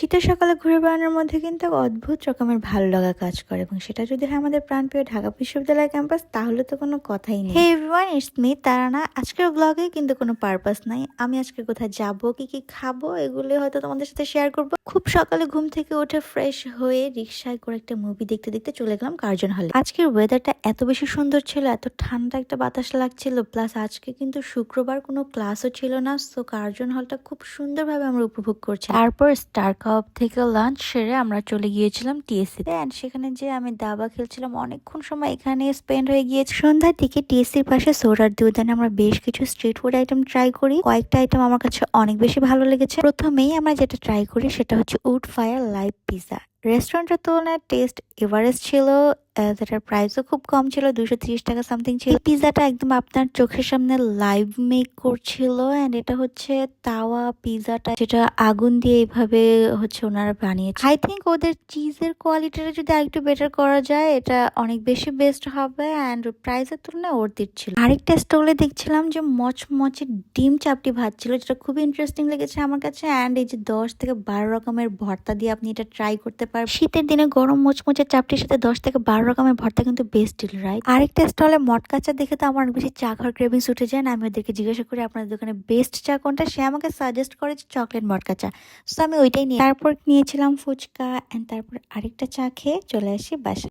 শীতের সকালে ঘুরে বেড়ানোর মধ্যে কিন্তু অদ্ভুত রকমের ভালো লাগা কাজ করে এবং সেটা যদি হয় আমাদের প্রাণপ্রিয় ঢাকা বিশ্ববিদ্যালয় ক্যাম্পাস, তাহলে তো কোনো কথাই নেই। এভরিওয়ান ইটস মি তারানা আজকের ব্লগে কিন্তু কোনো পারপাস নাই। আমি আজকে কোথায় যাব, কি কি খাব, এগুলো হয়তো তোমাদের সাথে শেয়ার করব। খুব সকালে ঘুম থেকে উঠে ফ্রেশ হয়ে রিক্সায় করে একটা মুভি দেখতে দেখতে চলে গেলাম কার্জন হলে আজকের ওয়েদারটা এত বেশি সুন্দর ছিল, এত ঠান্ডা একটা বাতাস লাগছিল প্লাস আজকে কিন্তু শুক্রবার কোনো ক্লাসও ছিল না সো কার্জন হলটা খুব সুন্দরভাবে আমরা উপভোগ করছি। তারপর স্টার কাপ থেকে লাঞ্চ সেরে আমরা চলে গিয়েছিলাম টিএসসি অ্যান্ড সেখানে যে আমি দাবা খেলছিলাম অনেকক্ষণ সময় এখানে স্পেন্ড হয়ে গিয়েছে। সন্ধ্যার দিকে টিএসসির পাশে সোরার উদ্যানে আমরা বেশ কিছু স্ট্রিট ফুড আইটেম ট্রাই করি। কয়েকটা আইটেম আমার কাছে অনেক বেশি ভালো লেগেছে। প্রথমেই আমরা যেটা ট্রাই করি সেটা হচ্ছে উড ফায়ার লাইভ পিজা রেস্টুরেন্টের তুলনায় টেস্ট এভারেস্ট ছিল যেটার প্রাইসও খুব কম ছিল দুশো তিরিশ টাকা সামথিং ছিল। পিজাটা একদম আপনার চোখের সামনে লাইভ মেক করছিল অ্যান্ড এটা হচ্ছে তাওয়া পিজাটা যেটা আগুন দিয়ে এইভাবে হচ্ছে ওনারা বানিয়েছে। আই থিঙ্ক ওদের চিজের কোয়ালিটিটা যদি আরেকটু বেটার করা যায়, এটা অনেক বেশি বেস্ট হবে অ্যান্ড প্রাইসের তুলনায় ওর ছিল। আরেকটা স্টলে দেখছিলাম যে মচমচে ডিম চাপটি ভাত ছিল যেটা খুবই ইন্টারেস্টিং লেগেছে আমার কাছে অ্যান্ড এই যে দশ থেকে বারো রকমের ভর্তা দিয়ে আপনি এটা ট্রাই করতে পারবেন শীতের দিনে গরম মোচমোচের চাপটির সাথে দশ থেকে বারো রকমের ভর্তা কিন্তু বেস্ট ডিল রাইট আরেকটা স্টলে মটকা চা দেখে তো আমার বেশি চা ঘর ক্রেভিংস উঠে যায় না। আমি ওদেরকে জিজ্ঞাসা করি আপনাদের দোকানে বেস্ট চা কোনটা? সে আমাকে সাজেস্ট করে চকলেট মটকা চা সো আমি ওইটাই নিয়ে তারপর নিয়েছিলাম ফুচকা অ্যান্ড তারপর আরেকটা চা খেয়ে চলে আসি বাসা